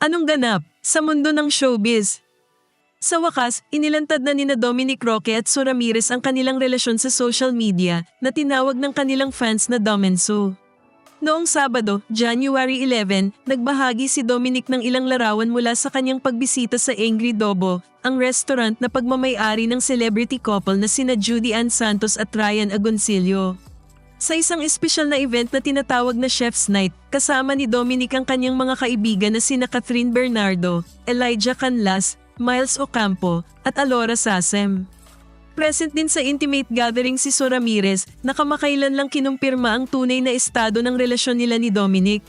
Anong ganap sa mundo ng showbiz? Sa wakas, inilantad na nina Dominic Roque at Sue Ramirez ang kanilang relasyon sa social media na tinawag ng kanilang fans na Dom and Sue. Noong Sabado, January 11, nagbahagi si Dominic ng ilang larawan mula sa kanyang pagbisita sa Angry Dobo, ang restaurant na pagmamayari ng celebrity couple na sina Judy Ann Santos at Ryan Agoncillo. Sa isang espesyal na event na tinatawag na Chef's Night, kasama ni Dominic ang kanyang mga kaibigan na sina Catherine Bernardo, Elijah Canlas, Miles Ocampo, at Alora Sasem. Present din sa intimate gathering si Sue Ramirez na kamakailan lang kinumpirma ang tunay na estado ng relasyon nila ni Dominic.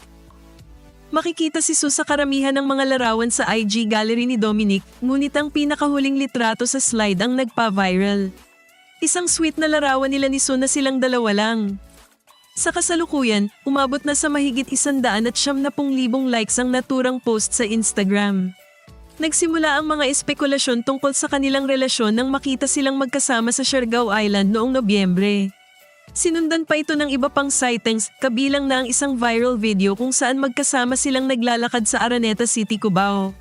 Makikita si Sue sa karamihan ng mga larawan sa IG gallery ni Dominic, ngunit ang pinakahuling litrato sa slide ang nagpa-viral. Isang sweet na larawan nila ni Sue na silang dalawa lang. Sa kasalukuyan, umabot na sa mahigit isandaan at siyam na pung libong likes ang naturang post sa Instagram. Nagsimula ang mga espekulasyon tungkol sa kanilang relasyon nang makita silang magkasama sa Siargao Island noong Nobyembre. Sinundan pa ito ng iba pang sightings, kabilang na ang isang viral video kung saan magkasama silang naglalakad sa Araneta City, Cubao.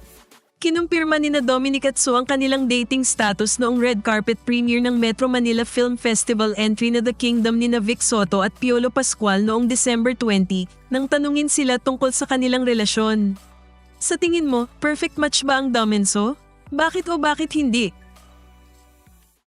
Kinumpirma ni na Dominic at Sue ang kanilang dating status noong red carpet premiere ng Metro Manila Film Festival entry na The Kingdom ni na Vic Soto at Piolo Pascual noong December 20 nang tanungin sila tungkol sa kanilang relasyon. Sa tingin mo, perfect match ba ang Dom and So? Bakit o bakit hindi?